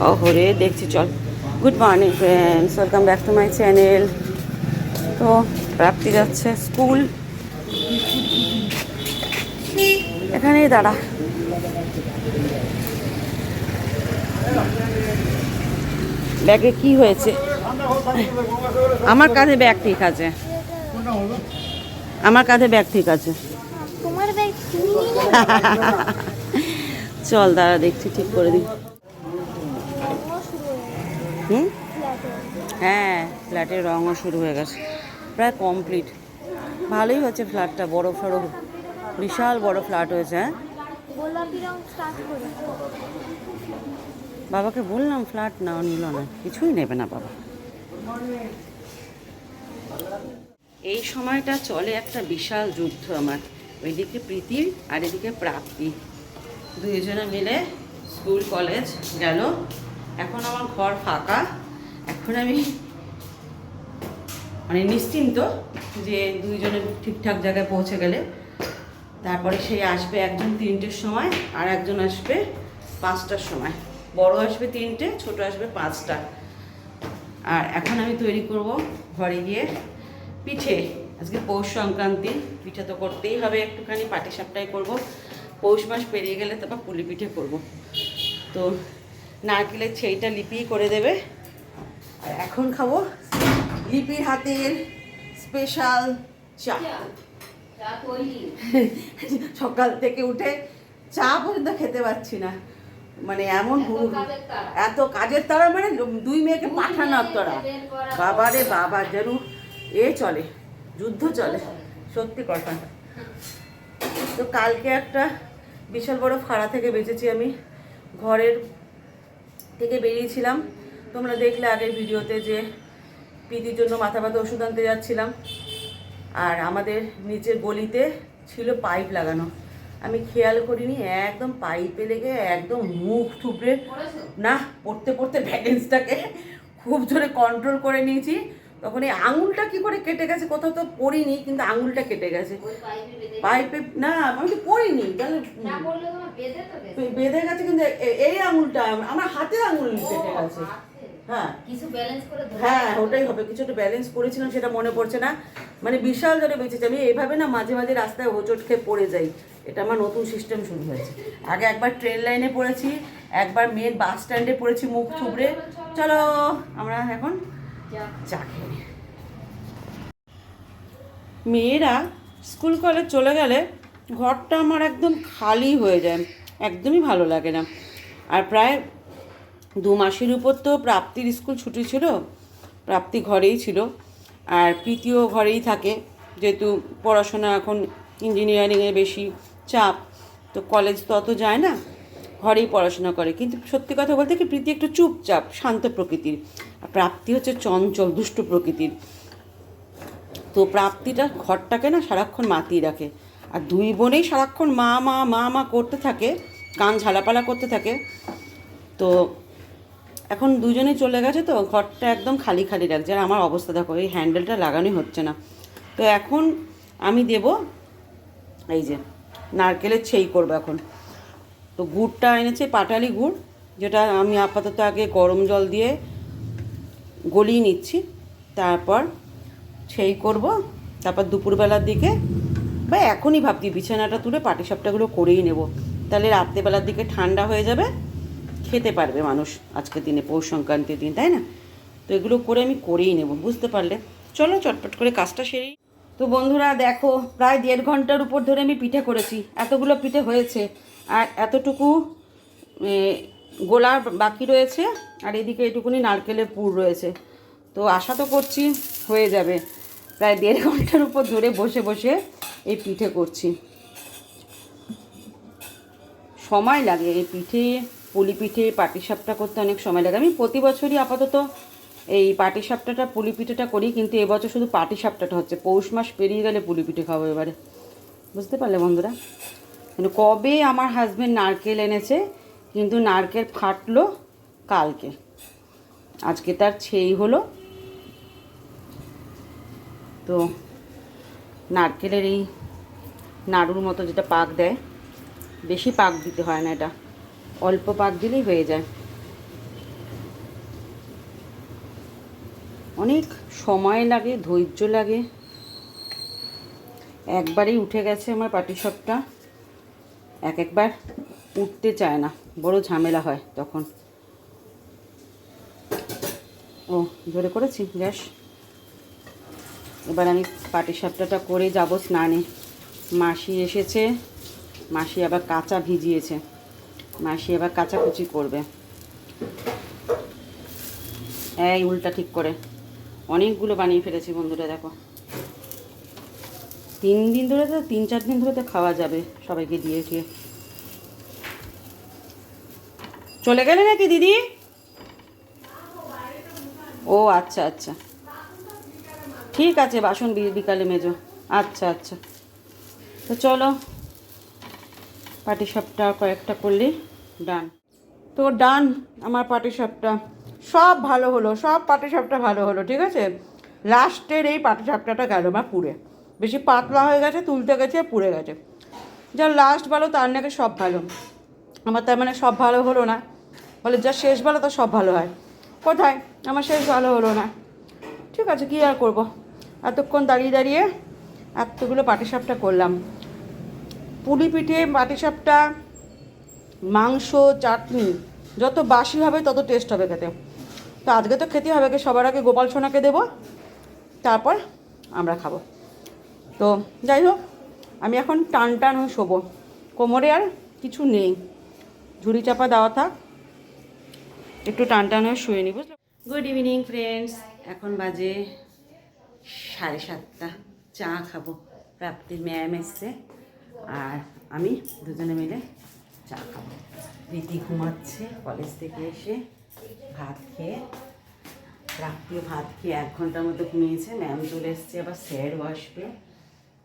ওহরে দেখছি চল good morning friends welcome back to my channel তো প্রাপ্তি যাচ্ছে স্কুল এখানেই দাঁড়া। ব্যাগে কি হয়েছে? আমার কাঁধে ব্যাগ ঠিক আছে। আমার কাঁধে ব্যাগ ঠিক আছে। চল দাঁড়া দেখছি ঠিক করে দিই রঙও শুরু হয়ে গেছে হুম? হ্যাঁ ফ্ল্যাটের রঙও শুরু হয়ে গেছে। প্রায় কমপ্লিট ভালোই হচ্ছে ফ্ল্যাটটা বড় সড়ো বিশাল বড় ফ্ল্যাট হয়েছে হ্যাঁ? বাবাকে বললাম ফ্ল্যাট না নিল না কিছুই নেবে না বাবা। এই সময়টা চলে একটা বিশাল যুদ্ধ আমার ওইদিকে প্রীতি আর এদিকে প্রাপ্তি। দুইজনে মিলে স্কুল কলেজ গেল। এখন আমার ঘর ফাঁকা। এখন আমি মানে নিশ্চিন্ত যে দুইজনে ঠিকঠাক জায়গায় পৌঁছে গেলে। তারপরে সেই আসবে একজন তিনটের সময় আর একজন আসবে পাঁচটার সময়। বড় আসবে তিনটে, ছোট আসবে পাঁচটা। আর এখন আমি তৈরি করব ঘরে গিয়ে পিঠে। আজকে পৌষ সংক্রান্তি, পিঠে তো করতেই হবে একটুখানি পাটি সাপটাই করব। পৌষ মাস পেরিয়ে গেলে তারপর পুলি পিঠে করব। তো নারকেলের ছেইটা লিপিই করে দেবে। আর এখন খাব লিপির হাতের স্পেশাল চা। সকাল থেকে উঠে চা পর্যন্ত খেতে পাচ্ছি না। মানে এমন এত কাজের তারা। মানে দুই মেয়েকে পাঠানোর তারা। বাবা রে বাবা যেন এ চলে যুদ্ধ চলে। সত্যি কথা তো কালকে একটা বিশাল বড় ফাড়া থেকে বেঁচেছি আমি। ঘরের থেকে বেরিয়েছিলাম। তোমরা দেখলে আগের ভিডিওতে যে পিতির জন্য মাথা ব্যথা ওষুধ আনতে যাচ্ছিলাম। আর আমাদের নিচের গলিতে ছিল পাইপ লাগানো। আমি খেয়াল করিনি, একদম পাইপে লেগে একদম মুখ থুবড়ে, না, পড়তে পড়তে ব্যালেন্সটাকে খুব জোরে কন্ট্রোল করে নিয়েছি। তখন এই আঙুলটা কি করে কেটে গেছে কোথাও তো পড়িনি কিন্তু আঙুলটা কেটে গেছে। পাইপে না আমি তো পড়িনি তাহলে বেঁধে গেছে। কিন্তু এই আঙুলটা আমার হাতের আঙুল কেটে গেছে। হ্যাঁ। হ্যাঁ ওটাই হবে কিছু একটা ব্যালেন্স করেছিলাম সেটা মনে পড়ছে না। মানে বিশাল ধরে বেঁচেছে আমি এইভাবে না মাঝে মাঝে রাস্তায় হোঁচট খেয়ে পড়ে যাই। এটা আমার নতুন সিস্টেম শুরু হয়েছে। আগে একবার ট্রেন লাইনে পড়েছি একবার মেন বাস স্ট্যান্ডে পড়েছি মুখ থুবড়ে। চলো আমরা এখন চা খেয়ে মেয়েরা স্কুল কলেজ চলে গেলে ঘরটা আমার একদম খালি হয়ে যায়, একদমই ভালো লাগে না। আর প্রায় দু মাসের উপর তো প্রাপ্তির স্কুল ছুটি ছিল, প্রাপ্তি ঘরেই ছিল, আর প্রীতিও ঘরেই থাকে, যেহেতু পড়াশোনা এখন ইঞ্জিনিয়ারিংয়ে বেশি চাপ, তো কলেজ তো অত যায় না, ঘরেই পড়াশোনা করে। কিন্তু সত্যি কথা বলতে কি, প্রীতি একটু চুপচাপ, শান্ত প্রকৃতির। প্রাপ্তি হচ্ছে চঞ্চল, দুষ্ট প্রকৃতির। তো প্রাপ্তিটা ঘরটাকে না সারাক্ষণ মাতিয়ে রাখে। আর দুই বোনেই সারাক্ষণ মা মা মা মা করতে থাকে, কান ঝালাপালা করতে থাকে। তো এখন দুজনেই চলে গেছে তো, ঘরটা একদম খালি খালি রাখছে আর আমার অবস্থা দেখো, এই হ্যান্ডেলটা লাগানোই হচ্ছে না। তো এখন আমি দেব, এই যে নারকেলের ছেই করব এখন। তো গুড়টা এনেছে, পাটালি গুড়, যেটা আমি আপাতত আগে গরম জল দিয়ে গলিয়ে নিচ্ছি, তারপর সেই করব। তারপর দুপুরবেলার দিকে বা এখনই ভাবছি বিছানাটা তুলে পাটিসাপটাগুলো করেই নেব। তাহলে রাত্রেবেলার দিকে ঠান্ডা হয়ে যাবে, খেতে পারবে মানুষ আজকের দিনে, পৌষ সংক্রান্তির দিন, তাই না? তো এগুলো করে আমি করেই নেব, বুঝতে পারলে। চলো চটপট করে কাজটা সেরেই তো বন্ধুরা দেখো, প্রায় দেড় ঘণ্টার উপর ধরে আমি পিঠে করেছি, এতগুলো পিঠে হয়েছে। আর এতটুকু গোলা বাকি রয়েছে আর এদিকে এটুকুনি নারকেলের পুর রয়েছে। তো আশা তো করছি হয়ে যাবে। প্রায় দেড় ঘণ্টার উপর ধরে বসে বসে এই পিঠে করছি। সময় লাগে এই পিঠে, পুলি পিঠে, পাটিসাপটা করতে অনেক সময় লাগে। আমি প্রতি বছরই আপাতত এই পাটিসাপটাটা, পুলি পিঠেটা করি, কিন্তু এবছর শুধু পাটিসাপটাটা হচ্ছে। পৌষ মাস পেরিয়ে গেলে পুলি পিঠে খাব এবারে। বুঝতে পারলে বন্ধুরা? কিন্তু কবে আমার হাজবেন্ড নারকেল এনেছে কিন্তু নারকেল ফাটলো কালকে। আজকে তার ছেই হলো। তো নারকেলের এই নাড়ুর মতো যেটা পাক দেয়, বেশি পাক দিতে হয় না এটা। অল্প পাক দিলেই হয়ে যায়। অনেক সময় লাগে, ধৈর্য লাগে। একবারেই উঠে গেছে আমার পাটিসপটা এক একবার উঠতে চায় না। বড় ঝামেলা হয় তখন। ও, জোরে করেছি, গ্যাস? এবার আমি পাটিসাপটাটা করে যাব স্নানে। মাসি এসেছে, মাসি আবার কাঁচা ভিজিয়েছে। মাসি আবার কাচাকুচি করবে। এই উল্টা ঠিক করে। অনেকগুলো বানিয়ে ফেলেছি বন্ধুরা, দেখো। তিন দিন ধরে তো, তিন চার দিন ধরে তো খাওয়া যাবে সবাইকে দিয়ে দিয়ে চলে গেলে নাকি দিদি? ও আচ্ছা আচ্ছা। ঠিক আছে, বাসন বি- বিকালে মেজো। আচ্ছা আচ্ছা। তো চলো পাটি সাপটা কয়েকটা করলে, ডান। তো ডান, আমার পাটি সাপটা সব ভালো হলো, সব পাটি সাপটা ভালো হলো, ঠিক আছে? লাস্টের এই পাটি সাপটাটা গেল আমার পুড়ে। বেশি পাতলা হয়ে গেছে, তুলতে গেছে, পুড়ে গেছে। যা লাস্ট ভালো, তার নাকি সব ভালো। আমার তার মানে সব ভালো হলো না। বলে, যা শেষ ভালো, তা সব ভালো হয়। কোথায়? আমার শেষ ভালো হলো না। ঠিক আছে, কী আর করব? এতক্ষণ দাঁড়িয়ে দাঁড়িয়ে এতগুলো পাটিসাপটা করলাম। পুলি পিঠে পাটিসাপটা, মাংস, চাটনি, যত বাসি হবে, তত টেস্ট হবে খেতে। তো আজকে তো খেতে হবে সবার আগে গোপাল সোনাকে দেবো, তারপর আমরা খাব। তো যাই হোক, আমি এখন টান টান হয়ে শোবো। কোমরে আর কিছু নেই। ঝুড়ি চাপা দেওয়া থাক। একটু টান টান হয়ে শুয়ে নিব। গুড ইভিনিং ফ্রেন্ডস এখন বাজে সাড়ে সাতটা। চা খাব। প্রাপ্তির ম্যাম এসছে। আর আমি দুজনে মিলে চা খাব। রীতি ঘুমাচ্ছে, কলেজ থেকে এসে ভাত খেয়ে প্রাপ্তিও ভাত খেয়ে এক ঘণ্টার মতো ঘুমিয়েছে। ম্যাম চলে এসছে আবার স্যারও আসবে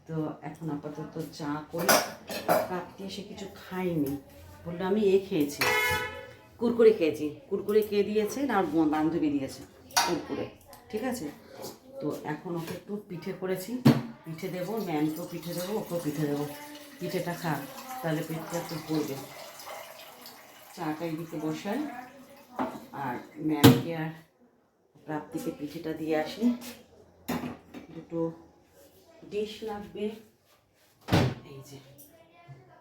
তো এখন আপাতত চা করি। প্রাপ্তি এসে কিছু খাইনি। বলল আমি এ খেয়েছি। কুরকুরে খেয়েছি। কুরকুরে কে দিয়েছে ওর বান্ধবী দিয়েছে কুরকুরে। ঠিক আছে? তো এখন ওকে একটু পিঠে করেছি। পিঠে দেবো, ম্যামকেও পিঠে দেবো, ওকেও পিঠে দেবো। পিঠেটা খা তাহলে পেটটা একটু পড়বে চাটা এদিকে বসাই। আর ম্যামকে আর প্রাপ্তিকে পিঠেটা দিয়ে আসি। দুটো ডিশ লাগবে। এই যে,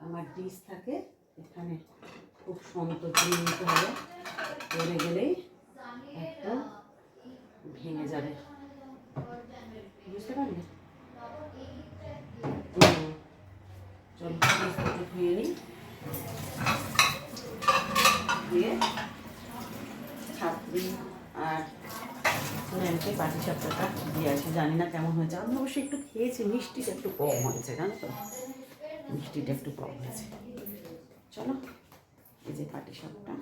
আমার ডিশ থাকে এখানে। খুব করে নিতে হবে। পড়ে গেলেই একটা ভেঙে যাবে। বুঝতে পারলে। চলো ধুয়ে নিই। ধুয়ে ছাত্রী আর ম্যামকে পাটি সাপটাটা দিয়ে আসি। জানি না কেমন হয়েছে। আমি অবশ্যই একটু খেয়েছি, মিষ্টিটা একটু কম হয়েছে, জানো তো? মিষ্টিটা একটু কম হয়েছে। চলো। এই যে পাটি সাপটা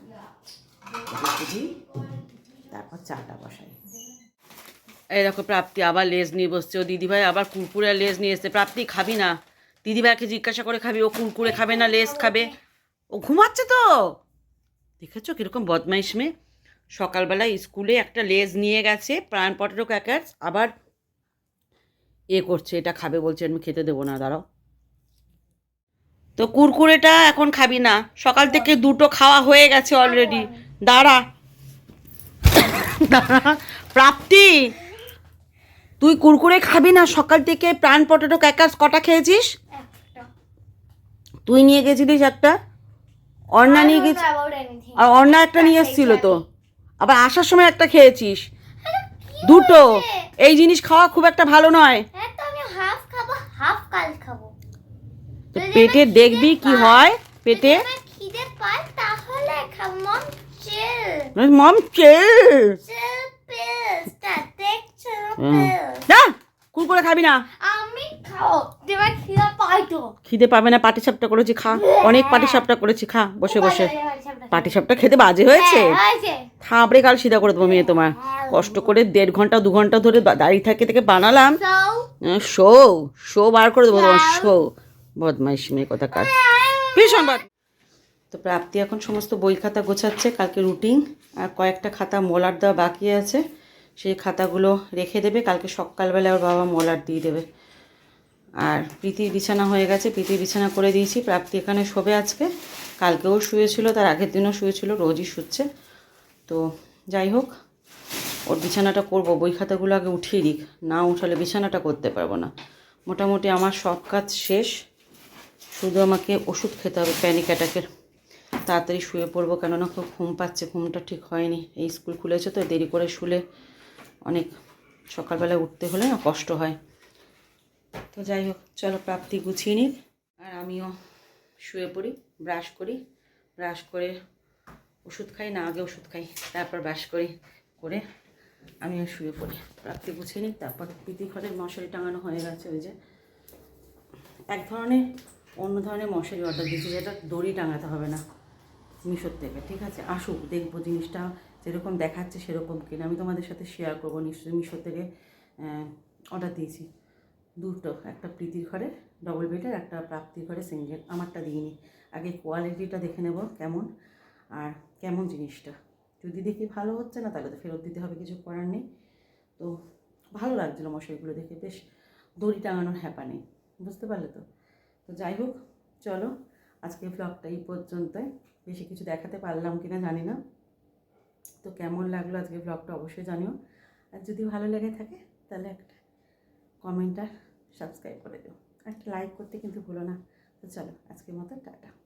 তারপর চাটা বসাই। এই দেখো, প্রাপ্তি আবার লেজ নিয়ে বসছে। ও দিদিভাই আবার কুরকুরে লেজ নিয়ে এসছে। প্রাপ্তি, খাবি না? দিদিভাইকে জিজ্ঞাসা করে খাবি, ও কুরকুরে খাবে না, লেজ খাবে? ও ঘুমাচ্ছে তো? দেখেছ কীরকম বদমাইশ মেয়ে? সকালবেলায় স্কুলে একটা লেজ নিয়ে গেছে প্রাণ পটেটো ক্যাকার্স আবার এ করছে, এটা খাবে বলছে, আমি খেতে দেবো না, দাঁড়াও। তো কুরকুরেটা এখন খাবি না। সকাল থেকে দুটো খাওয়া হয়ে গেছে অলরেডি দাঁড়া। দাঁড়া। প্রাপ্তি তুই কুরকুরে খাবি না? সকাল থেকে প্রাণ পটেটো ক্যাকাস কটা খেয়েছিস? তুই নিয়ে গেছিলিস একটা? অর্ণা নিয়ে গেছি আর অর্ণা একটা নিয়ে এসেছিল তো। আবার আসার সময় একটা খেয়েছিস। দুটো। এই জিনিস খাওয়া খুব একটা ভালো নয়। হ্যাঁ তো আমি হাফ খাব হাফ কাল খাব। পেটে দেখবি কি হয়? পেটে? খিদে পায় তাহলে মম চিল মম না কুরকুরে খাবি না। আমি খাও তোমার খিদে পাই তো। খিদে পাবে না পাটি সাপটা করেছি খা। অনেক পাটি সাপটা করেছি খা বসে বসে। পাটি সাপটা খেতে বাজে হয়েছে। হয়েছে। থাপড়ে কাল সিধা করে দেবো মেয়ে তোমার কষ্ট করে দেড় ঘণ্টা দু ঘণ্টা ধরে দাঁড়িয়ে থেকে থেকে বানালাম। শো শো বার করে দেবো তোমার শো বদমাইশ মেয়ে কথা কার? ভীষণ বদ তো প্রাপ্তি এখন সমস্ত বই খাতা গোছাচ্ছে কালকে রুটিন আর কয়েকটা খাতা মলার দেওয়া বাকি আছে। সেই খাতাগুলো রেখে দেবে কালকে সকালবেলা ওর বাবা মলার দিয়ে দেবে। আর প্রীতির বিছানা হয়ে গেছে প্রীতির বিছানা করে দিয়েছি। প্রাপ্তি এখানে শোবে আজকে। কালকেও শুয়েছিল তার আগের দিনও শুয়েছিল রোজই শুচ্ছে। তো যাই হোক ওর বিছানাটা করব বই খাতাগুলো আগে উঠিয়ে দিক। না উঠালে বিছানাটা করতে পারব না। মোটামুটি আমার সব কাজ শেষ। শুধু আমাকে ওষুধ খেতে হবে প্যানিক অ্যাটাকের তাড়াতাড়ি শুয়ে পড়ব কেননা খুব ঘুম পাচ্ছে, ঘুমটা ঠিক হয়নি। এই স্কুল খুলেছে তো, দেরি করে শুলে অনেক সকালবেলা উঠতে হলে না কষ্ট হয়। তো যাই হোক, চলো প্রাপ্তি গুছিয়ে নিক আর আমিও শুয়ে পড়ি ব্রাশ করি। ব্রাশ করে ওষুধ খাই, না আগে ওষুধ খাই, তারপর ব্রাশ করি, করে আমিও শুয়ে পড়ি। প্রাপ্তি গুছিয়ে নিই, তারপর প্রীতি ঘরের মশারি টাঙানো হয়ে গেছে, ওই যে। এক ধরনের অন্য ধরনের মশারি অর্ডার দিয়েছি যেটা দড়ি টাঙাতে হবে না, মিশোর থেকে, ঠিক আছে? আসুক, দেখব জিনিসটা যেরকম দেখাচ্ছে সেরকম কিনা। আমি তোমাদের সাথে শেয়ার করব, নিশ্চয়ই মিশোর থেকে অর্ডার দিয়েছি। দুটো, একটা প্রীতির ঘরে ডবল বেডের একটা প্রাপ্তির ঘরে সিঙ্গেল আমারটা দিইনি। আগে কোয়ালিটিটা দেখে নেব কেমন, আর কেমন জিনিসটা। যদি দেখি ভালো হচ্ছে না, তাহলে তো ফেরত দিতে হবে, কিছু করার নেই। তো ভালো লাগছিল মশারিগুলো দেখে, বেশ দড়ি টাঙানোর হ্যাপা নেই, বুঝতে পারলে তো? তো যাই হোক, চলো আজকে ব্লগটা এই পর্যন্তই। বেশি কিছু দেখাতে পারলাম কি না জানি না। তো কেমন লাগল আজকে ব্লগটা অবশ্যই জানিও। আর যদি ভালো লেগে থাকে, তাহলে একটা কমেন্ট আর সাবস্ক্রাইব করে দিও। একটা লাইক করতে কিন্তু ভুলো না। তো চলো, আজকের মতো টাটা।